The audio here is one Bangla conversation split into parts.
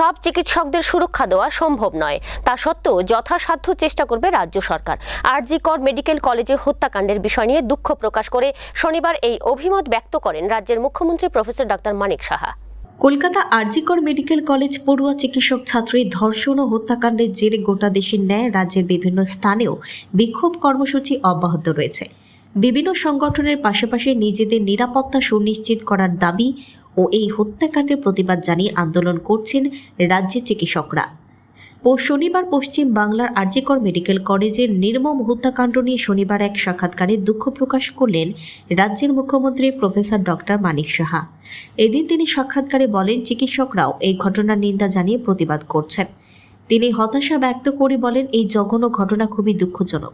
সব চিকিৎসকদের সুরক্ষা দেওয়া সম্ভব নয়। তা সত্ত্বেও যথাসাধ্য চেষ্টা করবে রাজ্য সরকার। আরজি কর মেডিকেল কলেজে হত্যাকাণ্ডের বিষয় নিয়ে দুঃখ প্রকাশ করে শনিবার এই অভিমত ব্যক্ত করেন রাজ্যের মুখ্যমন্ত্রী professor doctor Manik Saha. Kolkata RG Kar medical college পড়ুয়া চিকিৎসক ছাত্রীর ধর্ষণ ও হত্যাকাণ্ডের জেরে গোটা দেশের ন্যায় রাজ্যের বিভিন্ন স্থানেও বিক্ষোভ কর্মসূচি অব্যাহত রয়েছে। বিভিন্ন সংগঠনের পাশাপাশি নিজেদের নিরাপত্তা সুনিশ্চিত করার দাবি ও এই হত্যাকাণ্ডের প্রতিবাদ জানিয়ে আন্দোলন করছেন রাজ্যের চিকিৎসকরা। শনিবার পশ্চিম বাংলার আর্যিকর মেডিকেল কলেজের নির্মম হত্যাকাণ্ড নিয়ে শনিবার এক সাক্ষাৎকারে দুঃখ প্রকাশ করলেন রাজ্যের মুখ্যমন্ত্রী প্রফেসর ডক্টর মানিক সাহা। এদিন তিনি সাক্ষাৎকারে বলেন, চিকিৎসকরাও এই ঘটনার নিন্দা জানিয়ে প্রতিবাদ করছেন। তিনি হতাশা ব্যক্ত করে বলেন এই জঘন্য ঘটনা খুবই দুঃখজনক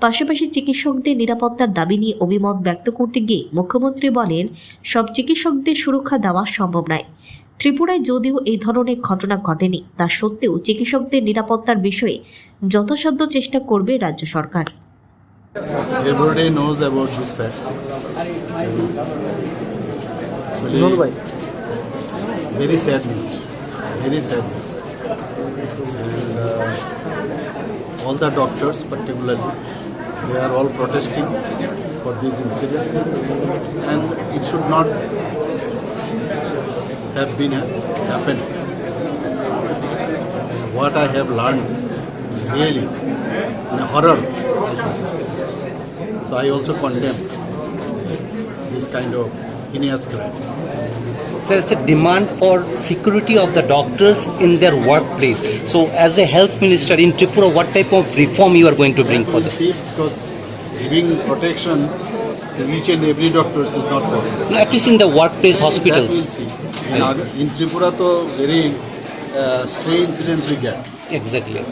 পাশাপাশি চিকিৎসকদের নিরাপত্তার দাবি নিয়ে অভিমত ব্যক্ত করতে গিয়ে মুখ্যমন্ত্রী বলেন সব চিকিৎসকদের সুরক্ষা দেওয়া সম্ভব নয় ত্রিপুরায় যদিও এই ধরনের ঘটনা ঘটেনি তা সত্ত্বেও চিকিৎসকদের নিরাপত্তার বিষয়ে যথাসাধ্য চেষ্টা করবে রাজ্য সরকার Everybody knows about this fact. Very, very sad news. Very sad news. And uh, all the doctors, particularly, they are all protesting for this incident, and it should not have been happened. What I have learned is really a horror. So I also condemn this kind of heinous crime. So it's a demand for security of the doctors in their workplace. So as a health minister in Tripura, what type of reform you are going to bring for this? because giving protection to each and every doctor is not possible. At least in the workplace hospitals. That we'll see. In, Aga- in Tripura, to very uh, stray incidents we get. Exactly.